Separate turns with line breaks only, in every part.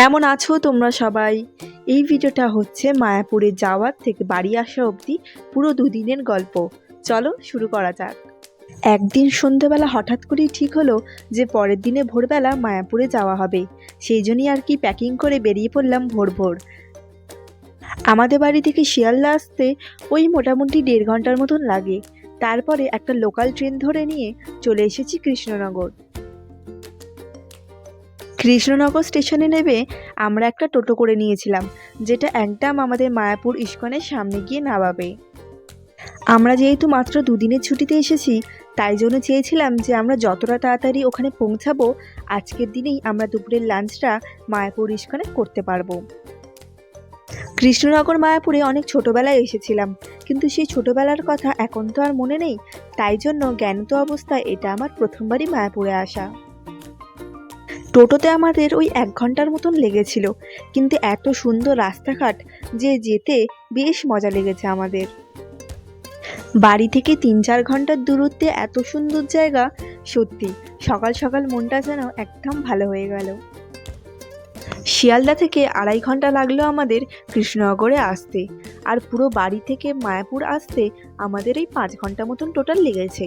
কেমন আছো তোমরা সবাই? এই ভিডিওটা হচ্ছে মায়াপুরে যাওয়ার থেকে বাড়ি আসা অবধি পুরো দুদিনের গল্প। চলো শুরু করা যাক। একদিন সন্ধেবেলা হঠাৎ করেই ঠিক হলো যে পরের দিনে ভোরবেলা মায়াপুরে যাওয়া হবে। সেই জন্যই আর কি প্যাকিং করে বেরিয়ে পড়লাম ভোর ভোর। আমাদের বাড়ি থেকে শিয়ালদা আসতে ওই মোটামুটি দেড় ঘণ্টার মতন লাগে। তারপরে একটা লোকাল ট্রেন ধরে নিয়ে চলে এসেছি কৃষ্ণনগর। কৃষ্ণনগর স্টেশনে নেবে, আমরা একটা টোটো করে নিয়েছিলাম, যেটা একদম আমাদের মায়াপুর ইস্কনের সামনে গিয়ে নামাবে। আমরা যেহেতু মাত্র দুদিনের ছুটিতে এসেছি, তাই জন্য চেয়েছিলাম যে আমরা যতটা তাড়াতাড়ি ওখানে পৌঁছাবো, আজকের দিনেই আমরা দুপুরের লাঞ্চটা মায়াপুর ইস্কনে করতে পারব। কৃষ্ণনগর মায়াপুরে অনেক ছোটোবেলায় এসেছিলাম, কিন্তু সেই ছোটোবেলার কথা এখন তো আর মনে নেই, তাই জন্য জ্ঞানত অবস্থায় এটা আমার প্রথমবারই মায়াপুরে আসা। টোটোতে আমাদের ওই এক ঘণ্টার মতন লেগেছিল, কিন্তু এত সুন্দর রাস্তাঘাট যে যেতে বেশ মজা লেগেছে আমাদের। বাড়ি থেকে তিন চার ঘণ্টার দূরত্বে এত সুন্দর জায়গা, সত্যি সকাল সকাল মনটা যেন একদম ভালো হয়ে গেল। শিয়ালদা থেকে আড়াই ঘণ্টা লাগল আমাদের কৃষ্ণনগরে আসতে, আর পুরো বাড়ি থেকে মায়াপুর আসতে আমাদের এই পাঁচ ঘণ্টা মতন টোটাল লেগেছে।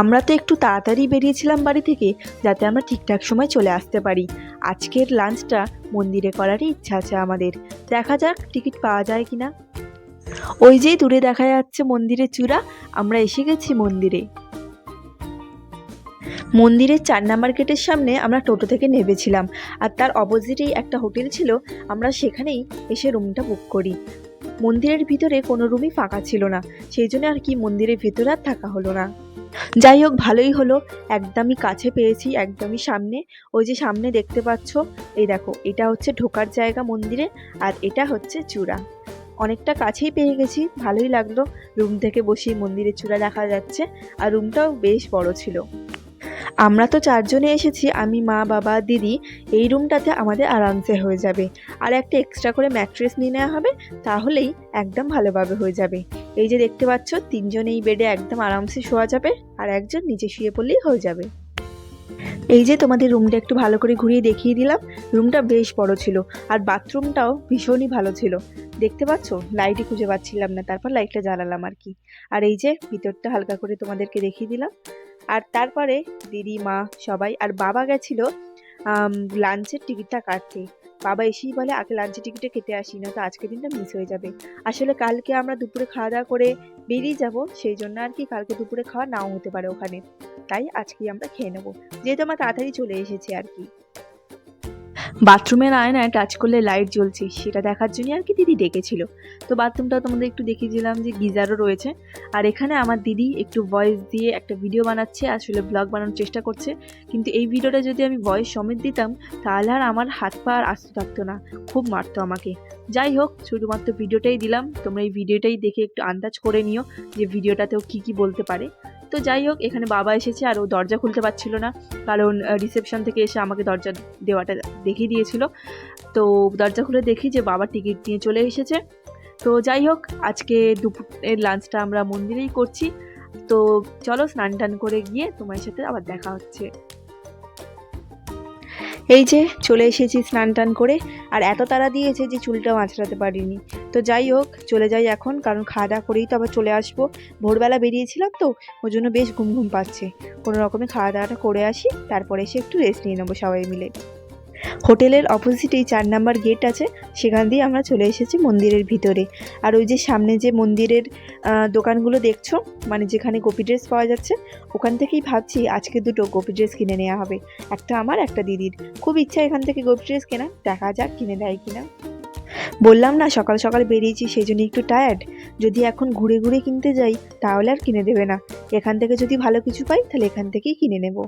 আমরা তো একটু তাড়াতাড়ি বেরিয়েছিলাম বাড়ি থেকে, যাতে আমরা ঠিকঠাক সময় চলে আসতে পারি। আজকের লাঞ্চটা মন্দিরে করারই ইচ্ছা আছে আমাদের। দেখা যাক, টিকিট পাওয়া যায় কি না ওই যে দূরে দেখা যাচ্ছে মন্দিরের চূড়া, আমরা এসে গেছি মন্দিরে। মন্দিরের চার নাম্বার গেটের সামনে আমরা টোটো থেকে নেমেছিলাম, আর তার অপোজিটেই একটা হোটেল ছিল, আমরা সেখানেই এসে রুমটা বুক করি। মন্দিরের ভিতরে কোনো রুমই ফাঁকা ছিল না, সেই জন্য আর কি মন্দিরের ভিতরে আর থাকা হলো না। যাই হোক, ভালোই হলো। একদমই কাছে পেয়েছি, একদমই সামনে। ওই যে সামনে দেখতে পাচ্ছ, এই দেখো, এটা হচ্ছে ঢোকার জায়গা মন্দিরে, আর এটা হচ্ছে চূড়া। অনেকটা কাছেই পেয়ে গেছি, ভালোই লাগল। রুম থেকে বসেই মন্দিরের চূড়া দেখা যাচ্ছে, আর রুমটাও বেশ বড় ছিল। আমরা তো চারজনে এসেছি, আমি, মা, বাবা, দিদি, এই রুমটাতে আমাদের আরামসে হয়ে যাবে। আর একটা এক্সট্রা করে ম্যাট্রেস নিয়ে নেওয়া হবে, তাহলেই একদম ভালোভাবে হয়ে যাবে। এই যে দেখতে পাচ্ছ, তিনজন এই বেডে একদম আরামসে শোয়া যাবে, আর একজন নিচে শুয়ে পড়লেই হয়ে যাবে। এই যে তোমাদের রুমটা একটু ভালো করে ঘুরিয়ে দেখিয়ে দিলাম, রুমটা বেশ বড় ছিল, আর বাথরুমটাও ভীষণই ভালো ছিল। দেখতে পাচ্ছ? লাইটই খুঁজে পাচ্ছিলাম না, তারপর লাইটটা জ্বালালাম আর কি। আর এই যে ভিতরটা হালকা করে তোমাদেরকে দেখিয়ে দিলাম। আর তারপরে দিদি, মা সবাই, আর বাবা গেছিল লাঞ্চের টিকিটটা কাটতে। বাবা এসেই বলে, আগে লাঞ্চের টিকিটটা কেটে আসি না তো আজকের দিনটা মিস হয়ে যাবে। আসলে কালকে আমরা দুপুরে খাওয়া দাওয়া করে বেরিয়ে যাব, সেই জন্য আর কি কালকে দুপুরে খাওয়া নাও হতে পারে ওখানে। তাই আজকেই আমরা খেয়ে নেব। যেহেতু আমার তাড়াতাড়ি চলে এসেছে আর কি। বাথরুমের আয়নায় টাচ করলে লাইট জ্বলছে, সেটা দেখার জন্য আর কি দিদি ডেকেছিল। তো বাথরুমটা তোমাদের একটু দেখিয়েছিলাম যে গিজারও রয়েছে। আর এখানে আমার দিদি একটু ভয়েস দিয়ে একটা ভিডিও বানাচ্ছে, আসলে ব্লগ বানানোর চেষ্টা করছে। কিন্তু এই ভিডিওটা যদি আমি ভয়েস সমেত দিতাম, তাহলে আর আমার হাত পা আর আস্ত থাকতো না। খুব মারতো আমাকে। যাই হোক, শুধুমাত্র ভিডিওটাই দিলাম। তোমরা এই ভিডিওটাই দেখে একটু আন্দাজ করে নিও যে ভিডিওটাতেও কী কী বলতে পারে। তো যাই হোক, এখানে বাবা এসেছে আর ও দরজা খুলতে পারছিল না। কারণ রিসেপশন থেকে এসে আমাকে দরজা দেওয়াটা দেখিয়ে দিয়েছিল। তো দরজা খুলে দেখি যে বাবা টিকিট নিয়ে চলে এসেছে। তো যাই হোক, আজকে দুপুরের লাঞ্চটা আমরা মন্দিরেই করছি। তো চলো স্নান টান করে গিয়ে তোমার সাথে আবার দেখা হচ্ছে। এই যে চলে এসেছি স্নান টান করে, আর এত তাড়া দিয়েছে যে চুলটাও আঁচড়াতে পারিনি। তো যাই হোক, চলে যাই এখন, কারণ খাওয়া দাওয়া করেই তো আবার চলে আসব। ভোরবেলা বেরিয়েছিলাম তো ওই জন্য বেশ ঘুম ঘুম পাচ্ছে। কোনো রকমে খাওয়া দাওয়াটা করে আসি, তারপরে এসে একটু রেস্ট নিয়ে নেব সবাই মিলে। হোটেলের অপোজিটেই চার নাম্বার গেট আছে, সেখান দিয়ে আমরা চলে এসেছি মন্দিরের ভিতরে। আর ওই যে সামনে যে মন্দিরের দোকানগুলো দেখছ মানে যেখানে গোপী ড্রেস পাওয়া যাচ্ছে, ওখান থেকেই ভাবছি আজকে দুটো গোপী ড্রেস কিনে নেওয়া হবে। একটা আমার, একটা দিদির। খুব ইচ্ছা এখান থেকে গোপী ড্রেস কেনা দেখা যাক কিনে দেয় কিনা। বললাম না, সকাল সকাল বেরিয়েছি, সেই জন্য একটু টায়ার্ড যদি এখন ঘুরে ঘুরে কিনতে যাই, তাহলে আর কিনে দেবে না। এখান থেকে যদি ভালো কিছু পাই, তাহলে এখান থেকেই কিনে নেব।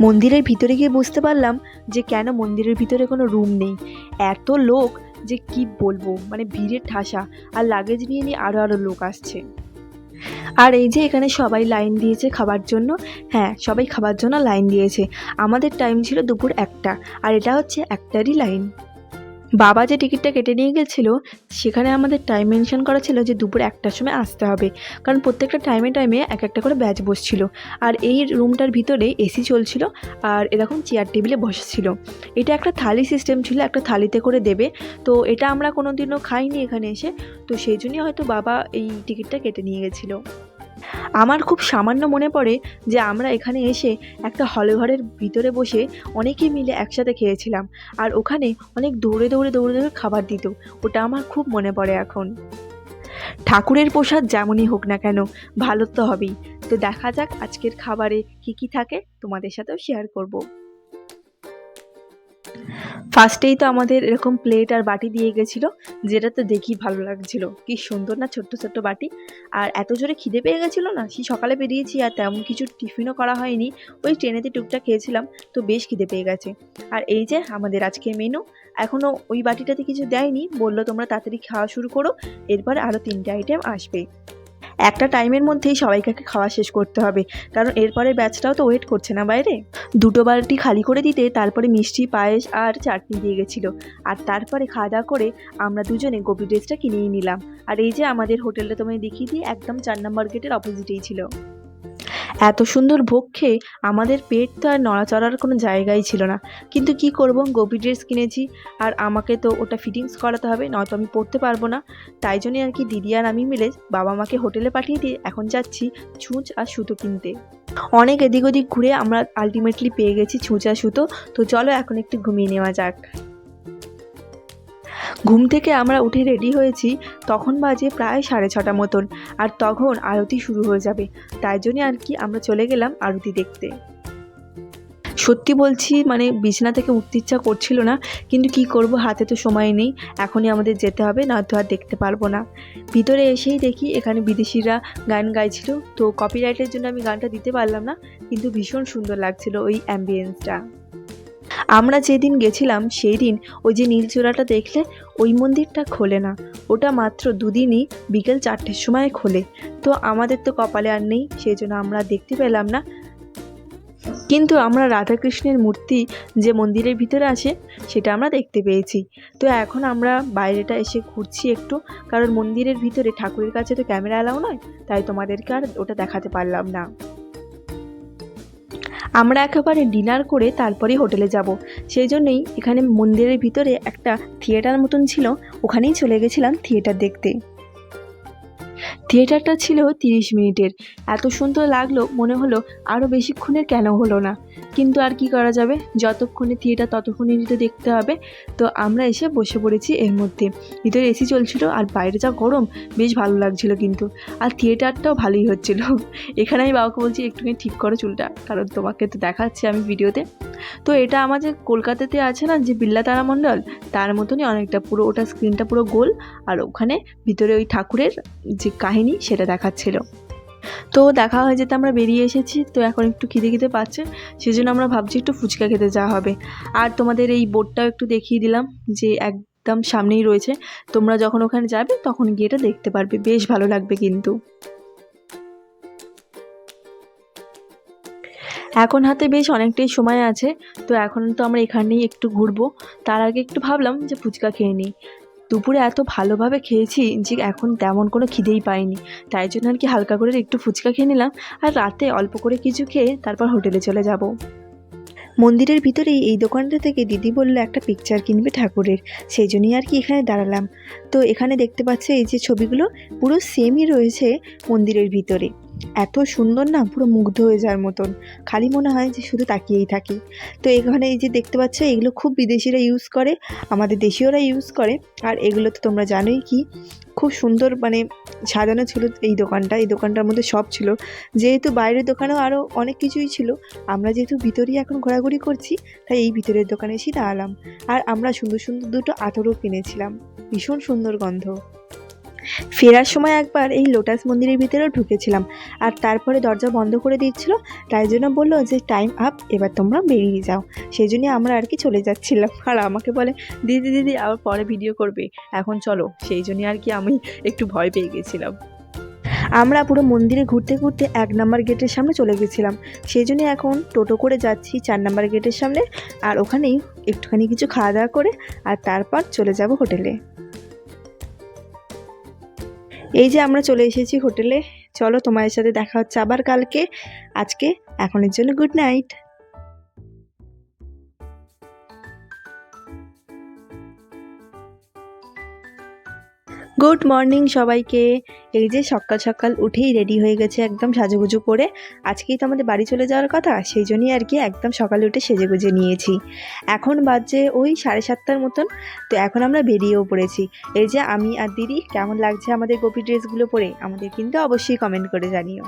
মন্দিরের ভিতরে গিয়ে বুঝতে পারলাম যে কেন মন্দিরের ভিতরে কোনো রুম নেই। এত লোক যে কি বলব? মানে ভিড়ের ঠাসা আর লাগেজ নিয়ে নিয়ে আরও আরও লোক আসছে। আর এই যে এখানে সবাই লাইন দিয়েছে খাবার জন্য। হ্যাঁ সবাই খাবার জন্য লাইন দিয়েছে। আমাদের টাইম ছিল দুপুর একটা, আর এটা হচ্ছে একটারই লাইন বাবা যে টিকিটটা কেটে নিয়ে গেছিল, সেখানে আমাদের টাইম মেনশন করা ছিল যে দুপুর একটার সময় আসতে হবে। কারণ প্রত্যেকটা টাইমে টাইমে এক একটা করে ব্যাচ বসছিল। আর এই রুমটার ভিতরে এসি চলছিল আর এরকম চেয়ার টেবিলে বসেছিল। এটা একটা থালি সিস্টেম ছিল, একটা থালিতে করে দেবে। তো এটা আমরা কোনো দিনও খাইনি এখানে এসে। তো সেই জন্যই হয়তো বাবা এই টিকিটটা কেটে নিয়ে গেছিল। আমার খুব সামান্য মনে পড়ে যে আমরা এখানে এসে একটা হলে ঘরের ভিতরে বসে অনেকে মিলে একসাথে খেয়েছিলাম। আর ওখানে অনেক দৌড়ে দৌড়ে দৌড়ে দৌড়ে খাবার দিত। ওটা আমার খুব মনে পড়ে এখন। ঠাকুরের প্রসাদ যেমনই হোক না কেন, ভালো তো হবেই। তো দেখা যাক আজকের খাবারে কী কী থাকে, তোমাদের সাথেও শেয়ার করব। ফার্স্টেই তো আমাদের এরকম প্লেট আর বাটি দিয়ে গেছিল, যেটা তো দেখি ভালো লাগছিল। কি সুন্দর না ছোট্ট ছোট্ট বাটি। আর এত জোরে খিদে পেয়ে গেছিল না? সেই সকালে বেরিয়েছি আর তেমন কিছু টিফিনও করা হয়নি। ওই ট্রেনেতে টুকটাক খেয়েছিলাম, তো বেশ খিদে পেয়ে গেছে। আর এই যে আমাদের আজকে মেনু এখনও ওই বাটিটাতে কিছু দেয়নি। বলল তোমরা তাড়াতাড়ি খাওয়া শুরু করো, এরপর আরও তিনটে আইটেম আসবে। একটা টাইমের মধ্যেই সবাইকে খাওয়া শেষ করতে হবে। কারণ এরপরে ব্যাচটাও তো ওয়েট করছে না বাইরে। দুটো বালতি খালি করে দিতে তারপরে মিষ্টি, পায়েস আর চাটনি দিয়ে গেছিল। আর তারপরে খাওয়া দাওয়া করে আমরা দুজনে গোপি ড্রেসটা কিনেই নিলাম। আর এই যে আমাদের হোটেলটা তোমায় দেখিয়ে দিয়ে একদম চার নম্বর গেটের অপোজিটেই ছিল। এত সুন্দর ভোগ খেয়ে আমাদের পেট তো আর নড়াচড়ার কোনো জায়গাই ছিল না। কিন্তু কি করব? গোপি ড্রেস কিনেছি। আর আমাকে তো ওটা ফিটিংস করাতে হবে, নয়তো আমি পরতে পারব না। তাই জন্যই আর কি দিদি আর আমি মিলে বাবা মাকে হোটেলে পাঠিয়ে দিয়ে এখন যাচ্ছি ছুঁচ আর সুতো কিনতে। অনেক এদিক ওদিক ঘুরে আমরা আলটিমেটলি পেয়ে গেছি ছুঁচ সুতো। তো চলো এখন একটু ঘুমিয়ে নেওয়া যাক। ঘুম থেকে আমরা উঠে রেডি হয়েছি, তখন বাজে প্রায় সাড়ে ছটা মতন, আর তখন আরতি শুরু হয়ে যাবে। তাই জন্য আর কি আমরা চলে গেলাম আরতি দেখতে। সত্যি বলছি মানে বিছানা থেকে উঠতে ইচ্ছা করছিল না, কিন্তু কি করব, হাতে তো সময় নেই, এখনই আমাদের যেতে হবে না নয়তো আর দেখতে পারব না। ভিতরে এসেই দেখি এখানে বিদেশিরা গান গাইছিল, তো কপিরাইটের জন্য আমি গানটা দিতে পারলাম না, কিন্তু ভীষণ সুন্দর লাগছিল ওই অ্যাম্বিয়েন্সটা আমরা যেদিন গেছিলাম সেই দিন ওই যে নীলচূড়াটা দেখলে, ওই মন্দিরটা খোলে না। ওটা মাত্র দুদিনই বিকেল চারটের সময় খোলে। তো আমাদের তো কপালে আর নেই সেই জন্য আমরা দেখতে পেলাম না। কিন্তু আমরা রাধাকৃষ্ণের মূর্তি যে মন্দিরের ভিতরে আছে, সেটা আমরা দেখতে পেয়েছি। তো এখন আমরা বাইরেটা এসে ঘুরছি একটু, কারণ মন্দিরের ভিতরে ঠাকুরের কাছে তো ক্যামেরা অ্যালাউ নয়, তাই তোমাদেরকে আর ওটা দেখাতে পারলাম না। আমরা একেবারে ডিনার করে তারপরেই হোটেলে যাব। সেই জন্যই এখানে মন্দিরের ভিতরে একটা থিয়েটার মতন ছিল, ওখানেই চলে গেছিলাম থিয়েটার দেখতে। থিয়েটারটা ছিল তিরিশ মিনিটের। এত সুন্দর লাগল, মনে হলো আরও বেশিক্ষণের কেন হলো না। কিন্তু আর কি করা যাবে? যতক্ষণে থিয়েটার ততক্ষণেরই তো দেখতে হবে। তো আমরা এসে বসে পড়েছি এর মধ্যে। ভিতরে এসি চলছিল আর বাইরে যা গরম, বেশ ভালো লাগছিল কিন্তু। আর থিয়েটারটাও ভালোই হচ্ছিল। এখানে আমি বাবাকে বলছি, একটুখানি ঠিক করো চুলটা, কারণ তোমাকে তো দেখাচ্ছি আমি ভিডিওতে। তো এটা আমাদের কলকাতাতে আছে না, যে বিল্লা তারামণ্ডল তার মতনই অনেকটা পুরো, ওটা স্ক্রিনটা পুরো গোল। আর ওখানে ভিতরে ওই ঠাকুরের যে কাহিনী, সেটা দেখাচ্ছিল। তো দেখা হয়ে যেতে আমরা বেরিয়ে এসেছি, তো এখন একটু খিদে খিদে পাচ্ছে, সেজন্য আমরা ভাবছি একটু ফুচকা খেতে যাওয়া হবে। আর তোমাদের এই বোর্ডটাও একটু দেখিয়ে দিলাম যে একদম সামনেই রয়েছে, তোমরা যখন ওখানে যাবে তখন গিয়ে এটা দেখতে পারবে, বেশ ভালো লাগবে কিন্তু। এখন হাতে বেশ অনেকটাই সময় আছে, তো এখন তো আমরা এখানেই একটু ঘুরবো, তার আগে একটু ভাবলাম যে ফুচকা খেয়ে নিই। দুপুরে এত ভালোভাবে খেয়েছি যে এখন তেমন কোনো খিদেই পাইনি। তাই জন্য আর কি হালকা করে একটু ফুচকা খেয়ে নিলাম আর রাতে অল্প করে কিছু খেয়ে তারপর হোটেলে চলে যাব। মন্দিরের ভিতরেই এই দোকানটা থেকে দিদি বলল, একটা পিকচার কিনবে ঠাকুরের। সেই জন্যই আর কি এখানে দাঁড়ালাম। তো এখানে দেখতে পাচ্ছে এই যে ছবিগুলো পুরো সেমই রয়েছে মন্দিরের ভিতরে। এত সুন্দর না, পুরো মুগ্ধ হয়ে যাওয়ার মতন। খালি মনে হয় যে শুধু তাকিয়েই থাকি। তো এখানে এই যে দেখতে পাচ্ছ, এগুলো খুব বিদেশিরা ইউজ করে, আমাদের দেশীয়রা ইউজ করে। আর এগুলো তো তোমরা জানোই কি, খুব সুন্দর মানে সাজানো ছিল এই দোকানটা। এই দোকানটার মধ্যে সব ছিল। যেহেতু বাইরের দোকানেও আরও অনেক কিছুই ছিল, আমরা যেহেতু ভিতরেই এখন ঘোরাঘুরি করছি, তাই এই ভিতরের দোকানে এসেই দাঁড়ালাম। আর আমরা সুন্দর সুন্দর দুটো আতরও কিনেছিলাম। ভীষণ সুন্দর গন্ধ। ফেরার সময় একবার এই লোটাস মন্দিরের ভিতরেও ঢুকেছিলাম আর তারপরে দরজা বন্ধ করে দিচ্ছিল তাই জন্য বলল যে টাইম আপ এবার তোমরা বেরিয়ে যাও। সেই জন্যই আমরা আর কি চলে যাচ্ছিলাম। আর আমাকে বলে, দিদি দিদি, আবার পরে ভিডিও করবে। এখন চলো। সেই জন্যই আর কি আমি একটু ভয় পেয়ে গেছিলাম। আমরা পুরো মন্দিরে ঘুরতে ঘুরতে এক নাম্বার গেটের সামনে চলে গেছিলাম। সেই জন্য এখন টোটো করে যাচ্ছি চার নাম্বার গেটের সামনে। আর ওখানেই একটুখানি কিছু খাওয়া দাওয়া করে, আর তারপর চলে যাব হোটেলে। এই যে আমরা চলে এসেছি হোটেলে। চলো তোমাদের সাথে দেখা হচ্ছে আবার কালকে। আজকে এখনের জন্য গুড নাইট। গুড মর্নিং সবাইকে। এই যে সকাল সকাল উঠেই রেডি হয়ে গেছে একদম সাজুগুজু করে। আজকেই তো আমাদের বাড়ি চলে যাওয়ার কথা, সেই জন্যই আর কি একদম সকালে উঠে সেজে গুজে নিয়েছি। এখন বাজে ওই সাড়ে সাতটার মতন, তো এখন আমরা বেরিয়েও পড়েছি। এই যে আমি আর দিদি, কেমন লাগছে আমাদের গোপী ড্রেসগুলো পরে? আমাদের কিন্তু অবশ্যই কমেন্ট করে জানিও।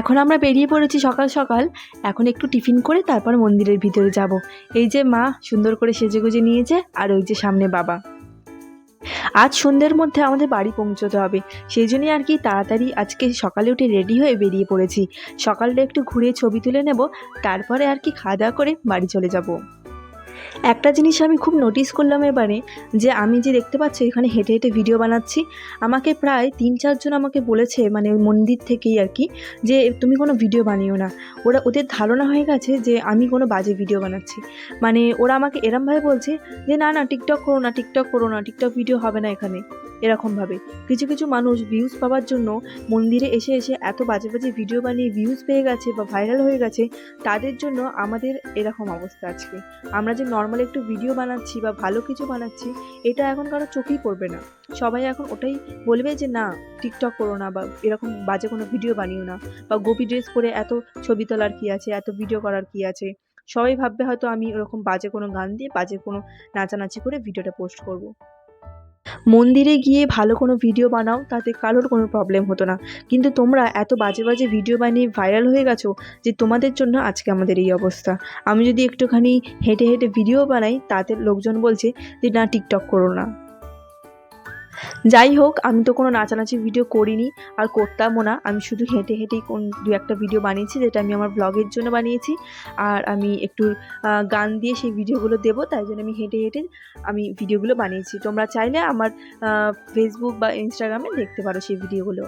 এখন আমরা বেরিয়ে পড়েছি সকাল সকাল। এখন একটু টিফিন করে তারপর মন্দিরের ভিতরে যাব। এই যে মা সুন্দর করে সেজে গুজে নিয়েছে, আর ওই যে সামনে বাবা। আজ সন্ধ্যের মধ্যে আমাদের বাড়ি পৌঁছতে হবে। সেই জন্যই আর কি তাড়াতাড়ি আজকে সকালে উঠে রেডি হয়ে বেরিয়ে পড়েছি। সকালটা একটু ঘুরে ছবি তুলে নেব, তারপরে আর কি খাওয়া দাওয়া করে বাড়ি চলে যাব। একটা জিনিস আমি খুব নোটিস করলাম এবারে, যে আমি যে দেখতে পাচ্ছি এখানে হেঁটে হেঁটে ভিডিও বানাচ্ছি, আমাকে প্রায় তিন চারজন আমাকে বলেছে মানে মন্দির থেকেই আর কি, যে তুমি কোনো ভিডিও বানিও না। ওরা, ওদের ধারণা হয়ে গেছে যে আমি কোনো বাজে ভিডিও বানাচ্ছি। মানে ওরা আমাকে এরমভাবে বলছে যে, না না টিকটক করো না টিকটক করো না টিকটক ভিডিও হবে না এখানে। এরকমভাবে। কিছু কিছু মানুষ ভিউজ পাওয়ার জন্য মন্দিরে এসে এসে এত বাজে বাজে ভিডিও বানিয়ে ভিউজ পেয়ে গেছে বা ভাইরাল হয়ে গেছে, তাদের জন্য আমাদের এরকম অবস্থা আজকে। আমরা যে নর্মাল একটু ভিডিও বানাচ্ছি বা ভালো কিছু বানাচ্ছি, এটা এখন কারও চোখেই পড়বে না। সবাই এখন ওটাই বলবে যে, না টিকটক করো না বা এরকম বাজে কোনো ভিডিও বানিও না। বা গোপী ড্রেস পরে এত ছবি তোলার কী আছে, এত ভিডিও করার কী আছে? সবাই ভাববে হয়তো আমি ওরকম বাজে কোনো গান দিয়ে বাজে কোনো নাচানাচি করে ভিডিওটা পোস্ট করব। মন্দিরে গিয়ে ভালো কোনো ভিডিও বানাও, তাতে কারোর কোনো প্রবলেম হতো না। কিন্তু তোমরা এত বাজে বাজে ভিডিও বানিয়ে ভাইরাল হয়ে গেছো যে তোমাদের জন্য আজকে আমাদের এই অবস্থা। আমি যদি একটুখানি হেঁটে হেঁটে ভিডিও বানাই, তাতে লোকজন বলছে যে, না টিকটক করো না। যাই হোক আমি তো কোনো নাচানাচি ভিডিও করিনি, আর করতামও না। আমি শুধু হেঁটে হেঁটেই কোন দু একটা ভিডিও বানিয়েছি, যেটা আমি আমার ব্লগের জন্য বানিয়েছি। আর আমি একটু গান দিয়ে সেই ভিডিওগুলো দেবো, তাই জন্য আমি হেঁটে হেঁটে আমি ভিডিওগুলো বানিয়েছি। তোমরা চাইলে আমার ফেসবুক বা ইনস্টাগ্রামে দেখতে পারো সেই ভিডিওগুলো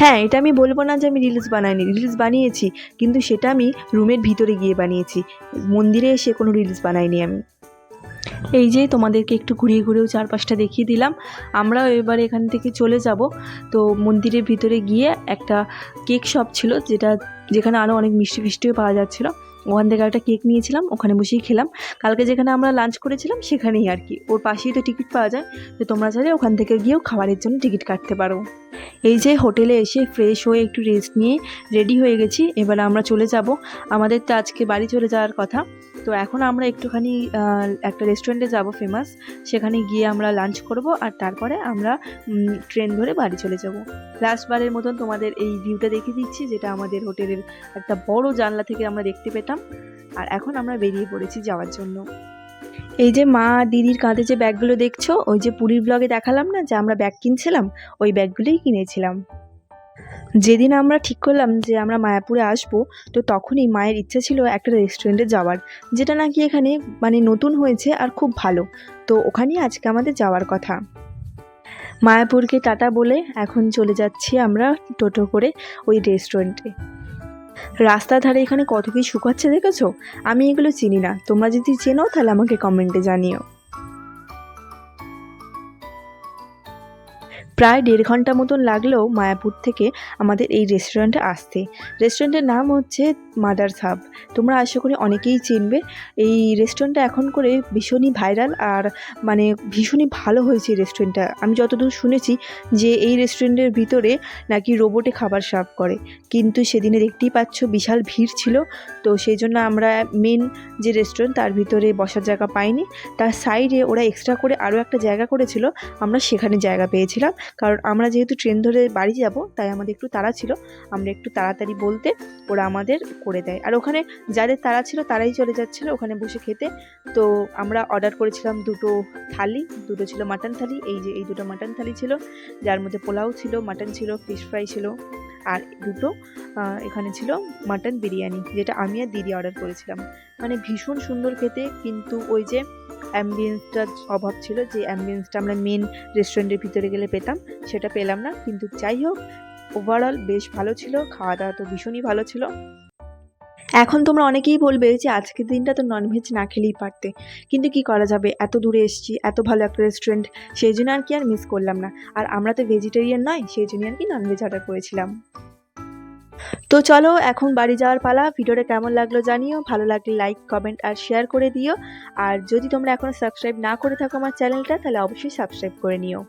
হ্যাঁ এটা আমি বলব না যে আমি রিলস বানাইনি রিলস বানিয়েছি, কিন্তু সেটা আমি রুমের ভিতরে গিয়ে বানিয়েছি। মন্দিরে এসে কোনো রিলস বানাইনি আমি। এই যে তোমাদেরকে একটু ঘুরিয়ে ঘুরেও চারপাশটা দেখিয়ে দিলাম। আমরাও এবার এখান থেকে চলে যাব। তো মন্দিরের ভিতরে গিয়ে একটা কেক শপ ছিল যেটা যেখানে আরও অনেক মিষ্টি ফিষ্টিও পাওয়া যাচ্ছিল। ওখান থেকে একটা কেক নিয়েছিলাম, ওখানে বসেই খেলাম। কালকে যেখানে আমরা লাঞ্চ করেছিলাম, সেখানেই আর কি। ওর পাশেই তো টিকিট পাওয়া যায়। তো তোমরা চাইলে ওখান থেকে গিয়েও খাবারের জন্য টিকিট কাটতে পারো। এই যে হোটেলে এসে ফ্রেশ হয়ে একটু রেস্ট নিয়ে রেডি হয়ে গেছি। এবার আমরা চলে যাব। আমাদের তো আজকে বাড়ি চলে যাওয়ার কথা। তো এখন আমরা একটুখানি একটা রেস্টুরেন্টে যাব ফেমাস সেখানে গিয়ে আমরা লাঞ্চ করব আর তারপরে আমরা ট্রেন ধরে বাড়ি চলে যাব। লাস্টবারের মতন তোমাদের এই ভিউটা দেখিয়ে দিচ্ছি, যেটা আমাদের হোটেলের একটা বড় জানলা থেকে আমরা দেখতে পেতাম। আর এখন আমরা বেরিয়ে পড়েছি যাওয়ার জন্য। এই যে মা দিদির কাঁধে যে ব্যাগগুলো দেখছ, ওই যে পুরীর ব্লগে দেখালাম না, যে আমরা ব্যাগ কিনছিলাম, ওই ব্যাগগুলোই কিনেছিলাম। যেদিন আমরা ঠিক করলাম যে আমরা মায়াপুরে আসব, তো তখনই মায়ের ইচ্ছা ছিল একটা রেস্টুরেন্টে যাওয়ার, যেটা নাকি এখানে মানে নতুন হয়েছে আর খুব ভালো। তো ওখানেই আজকে আমাদের যাওয়ার কথা। মায়াপুরকে টাটা বলে এখন চলে যাচ্ছি আমরা টোটো করে ওই রেস্টুরেন্টে রাস্তার ধারে এখানে কত কি শুকাচ্ছে দেখেছ? আমি এগুলো চিনি না। তোমরা যদি চেনো, তাহলে আমাকে কমেন্টে জানিও। প্রায় দেড় ঘণ্টা মতন লাগলেও মায়াপুর থেকে আমাদের এই রেস্টুরেন্টে আসতে। রেস্টুরেন্টের নাম হচ্ছে মাদার্স হাব তোমরা আশা করি অনেকেই চিনবে। এই রেস্টুরেন্টটা এখন করে ভীষণই ভাইরাল আর মানে ভীষণই ভালো হয়েছে এই রেস্টুরেন্টটা আমি যতদূর শুনেছি যে এই রেস্টুরেন্টের ভিতরে নাকি রোবটে খাবার সার্ভ করে। কিন্তু সেদিনে দেখতেই পাচ্ছ বিশাল ভিড় ছিল। তো সেই জন্য আমরা মেন যে রেস্টুরেন্ট তার ভিতরে বসার জায়গা পাইনি। তার সাইডে ওরা এক্সট্রা করে আরও একটা জায়গা করেছিল। আমরা সেখানে জায়গা পেয়েছিলাম। কারণ আমরা যেহেতু ট্রেন ধরে বাড়ি যাব, তাই আমাদের একটু তাড়া ছিল। আমরা একটু তাড়াতাড়ি বলতে ওরা আমাদের করে দেয়। আর ওখানে যাদের তাড়া ছিল তারাই চলে যাচ্ছিল ওখানে বসে খেতে। তো আমরা অর্ডার করেছিলাম দুটো থালি, দুটো ছিল মাটন থালি, এই যে এই দুটো মাটন থালি ছিল, যার মধ্যে পোলাও ছিল মাটন ছিল ফিশ ফ্রাই ছিল। আর দুটো এখানে ছিল মাটন বিরিয়ানি, যেটা আমি আর দিদি অর্ডার করেছিলাম। মানে ভীষণ সুন্দর খেতে, কিন্তু ওই যে অ্যাম্বিয়েন্সটার অভাব ছিল যে অ্যাম্বিয়েন্সটা আমরা মেন রেস্টুরেন্টের ভিতরে গেলে পেতাম, সেটা পেলাম না। কিন্তু যাই হোক ওভারঅল বেশ ভালো ছিল খাওয়া দাওয়া তো ভীষণই ভালো ছিল। এখন তোমরা অনেকেই বলবে যে আজকের দিনটা তো ননভেজ না খেলেই পারতে। কিন্তু কি করা যাবে? এত দূরে এসেছি, এত ভালো একটা রেস্টুরেন্ট সেই জন্য আর কি আর মিস করলাম না। আর আমরা তো ভেজিটেরিয়ান নয়, সেই জন্য আর কি ননভেজ অর্ডার করেছিলাম। তো চলো, এখন বাড়ি যাওয়ার পালা। ভিডিওটা কেমন লাগল জানিও। ভালো লাগলে লাইক কমেন্ট আর শেয়ার করে দিও। আর যদি তোমরা এখনও সাবস্ক্রাইব না করে থাকো আমার চ্যানেলটা তাহলে অবশ্যই সাবস্ক্রাইব করে নিও।